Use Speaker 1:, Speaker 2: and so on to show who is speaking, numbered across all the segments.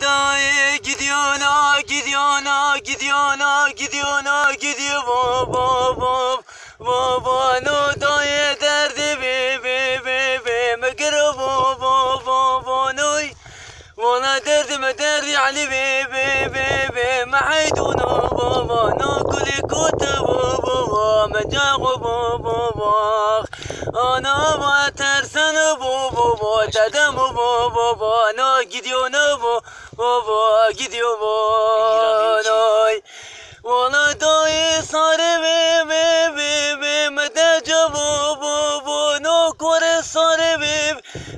Speaker 1: dayı gidiyor na gidiyor na gidiyor na gidiyor na gidiyor baba baba baba no dayı derdi be be be be mekere baba baba noy وانا دردي ما دردي علي بي بي بي بي ما حيدونا بابا ناكل كوتا بابا ما جاغو بابا انا ما ترسن بابا ددم بابا نا gidiyor na baba gidiyor ناي وانا داي صار بي بي بي بي ما تجبو بابا ناكل صار بي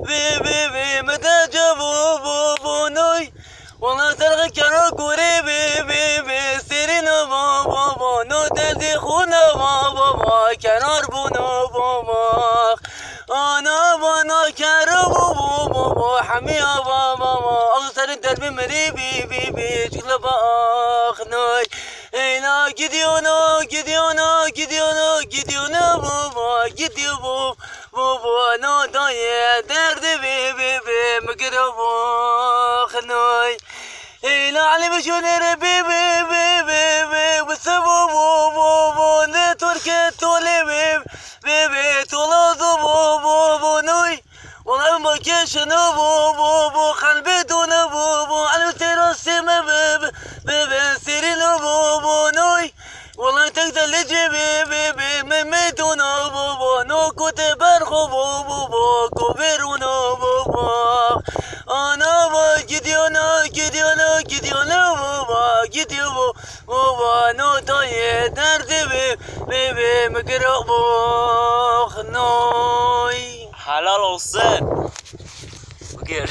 Speaker 1: بي بي بي ما تجبو بابا ناي والله ترى كانوا قوري بي بي بي سيرنا بابا نو تدي خونا بابا كانوا ربونا بابا انا وانا كارو بابا حميا بابا اغسل الدرب مري بي بي derbi meri bi bi bi çıkla bak noy. Hey na gidiyor na gidiyor na gidiyor na gidiyor na bu bu gidiyor bu bu bu na daye derdi bi bi bi mıkıra bak noy. Hey na ali bi şunere bi bi bi bi bi bu bu bu bu bu ne Türkiye tole bi bi bi toladı bu bu bu noy. Ulan bakın şunu bu bu bu kalbi سيرين بوبونوي والله تقدر لجبي بيبي مميتونا بوبونو كنت برخو بوبو كبيرونا بوبو أنا با جديونا جديونا جديونا بوبا جديو بوبا نو
Speaker 2: حلال وصين
Speaker 1: بقير